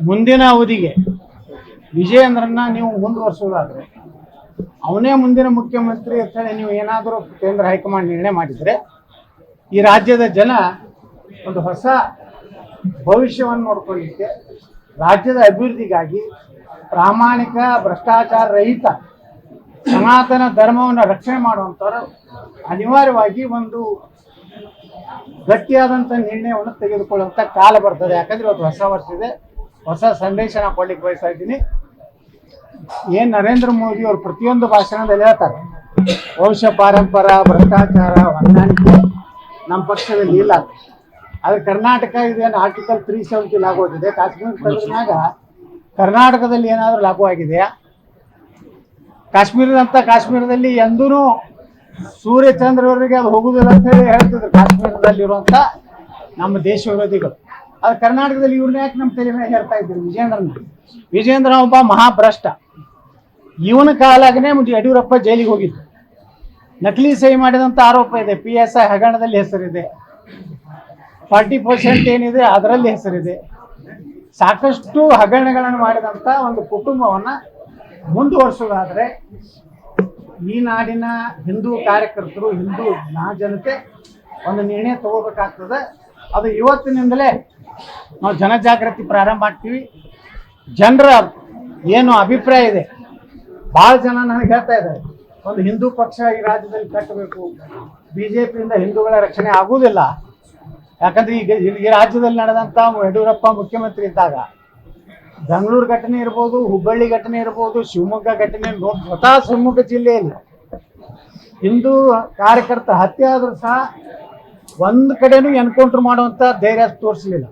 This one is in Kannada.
ಮುಂದಿನ ಅವಧಿಗೆ ವಿಜಯೇಂದ್ರನ್ನ ನೀವು ಮುಂದುವರಿಸೋದಾದ್ರೆ ಅವನೇ ಮುಂದಿನ ಮುಖ್ಯಮಂತ್ರಿ ಅಂತ ಹೇಳಿ ನೀವು ಏನಾದರೂ ಕೇಂದ್ರ ಹೈಕಮಾಂಡ್ ನಿರ್ಣಯ ಮಾಡಿದರೆ ಈ ರಾಜ್ಯದ ಜನ ಒಂದು ಹೊಸ ಭವಿಷ್ಯವನ್ನು ನೋಡ್ಕೊಳ್ಳಿಕ್ಕೆ ರಾಜ್ಯದ ಅಭಿವೃದ್ಧಿಗಾಗಿ ಪ್ರಾಮಾಣಿಕ, ಭ್ರಷ್ಟಾಚಾರ ರಹಿತ, ಸನಾತನ ಧರ್ಮವನ್ನು ರಕ್ಷಣೆ ಮಾಡುವಂಥವ್ರು ಅನಿವಾರ್ಯವಾಗಿ ಒಂದು ಗಟ್ಟಿಯಾದಂಥ ನಿರ್ಣಯವನ್ನು ತೆಗೆದುಕೊಳ್ಳುವಂಥ ಕಾಲ ಬರ್ತದೆ. ಯಾಕಂದರೆ ಇವತ್ತು ಹೊಸ ವರ್ಷ ಇದೆ. ಹೊಸ ಸಂದೇಶ ನಾನು ಕೊಡ್ಲಿಕ್ಕೆ ಬಯಸ್ತಾ ಇದ್ದೀನಿ. ಏನ್ ನರೇಂದ್ರ ಮೋದಿ ಅವರು ಪ್ರತಿಯೊಂದು ಭಾಷಣದಲ್ಲಿ ಹೇಳ್ತಾರೆ. ವಂಶ, ಪಾರಂಪರ, ಭ್ರಷ್ಟಾಚಾರ, ಹೊಂದಾಣಿಕೆ ನಮ್ಮ ಪಕ್ಷದಲ್ಲಿ ಇಲ್ಲ. ಆದ್ರೆ ಕರ್ನಾಟಕ ಇದೇನು ಆರ್ಟಿಕಲ್ ತ್ರೀ ಸೆವೆಂಟಿ ಲಾಗು ಆಗಿದೆ ಕಾಶ್ಮೀರ ಪ್ರದೇಶನಾಗ ಕರ್ನಾಟಕದಲ್ಲಿ ಏನಾದರೂ ಲಾಗು ಆಗಿದೆಯಾ? ಕಾಶ್ಮೀರದಂತ ಕಾಶ್ಮೀರದಲ್ಲಿ ಎಂದೂ ಸೂರ್ಯಚಂದ್ರವರಿಗೆ ಅದು ಹೋಗುದಿಲ್ಲ ಅಂತ ಹೇಳಿ ಹೇಳ್ತಿದ್ರು ಕಾಶ್ಮೀರದಲ್ಲಿರುವಂತ ನಮ್ಮ ದೇಶ ವಿರೋಧಿಗಳು ಅದು ಕರ್ನಾಟಕದಲ್ಲಿ ಇವ್ರನ್ನ ಯಾಕೆ ನಮ್ಮ ತಲೆ ಮೇಲೆ ಹೇಳ್ತಾ ಇದ್ರು ವಿಜೇಂದ್ರನ ವಿಜೇಂದ್ರ ಒಬ್ಬ ಮಹಾಭ್ರಷ್ಟ. ಇವನ ಕಾಲಾಗನೇ ಯಡಿಯೂರಪ್ಪ ಜೈಲಿಗೆ ಹೋಗಿದ್ದು ನಕಲಿ ಸಹಿ ಮಾಡಿದಂತ ಆರೋಪ ಇದೆ. ಪಿ ಎಸ್ ಐ ಹಗರಣದಲ್ಲಿ ಹೆಸರಿದೆ. ಫಾರ್ಟಿ ಪರ್ಸೆಂಟ್ ಏನಿದೆ ಅದರಲ್ಲಿ ಹೆಸರಿದೆ. ಸಾಕಷ್ಟು ಹಗರಣಗಳನ್ನು ಮಾಡಿದಂಥ ಒಂದು ಕುಟುಂಬವನ್ನ ಮುಂದುವರ್ಸೋದಾದ್ರೆ ಈ ನಾಡಿನ ಹಿಂದೂ ಕಾರ್ಯಕರ್ತರು, ಹಿಂದೂ ಜನತೆ ಒಂದು ನಿರ್ಣಯ ತಗೋಬೇಕಾಗ್ತದೆ. ಅದು ಇವತ್ತಿನಿಂದಲೇ ನಾವು ಜನಜಾಗೃತಿ ಪ್ರಾರಂಭ ಮಾಡ್ತೀವಿ. ಜನರ ಏನು ಅಭಿಪ್ರಾಯ ಇದೆ? ಭಾಳ ಜನ ನನಗೆ ಹೇಳ್ತಾ ಇದ್ದಾರೆ, ಒಂದು ಹಿಂದೂ ಪಕ್ಷ ಈ ರಾಜ್ಯದಲ್ಲಿ ಕಟ್ಟಬೇಕು ಬಿ ಜೆ ಪಿಯಿಂದ ಹಿಂದೂಗಳ ರಕ್ಷಣೆ ಆಗುವುದಿಲ್ಲ. ಯಾಕಂದ್ರೆ ಈಗ ಈ ರಾಜ್ಯದಲ್ಲಿ ನಡೆದಂಥ ಯಡಿಯೂರಪ್ಪ ಮುಖ್ಯಮಂತ್ರಿ ಇದ್ದಾಗ, ಬೆಂಗಳೂರು ಘಟನೆ ಇರ್ಬೋದು, ಹುಬ್ಬಳ್ಳಿ ಘಟನೆ ಇರ್ಬೋದು, ಶಿವಮೊಗ್ಗ ಘಟನೆ ಸ್ವತಃ ಶಿವಮೊಗ್ಗ ಜಿಲ್ಲೆಯಲ್ಲಿ ಹಿಂದೂ ಕಾರ್ಯಕರ್ತ ಹತ್ಯೆ ಆದರೂ ಸಹ ಒಂದು ಕಡೆನೂ ಎನ್ಕೌಂಟರ್ ಮಾಡುವಂಥ ಧೈರ್ಯ ತೋರಿಸಲಿಲ್ಲ.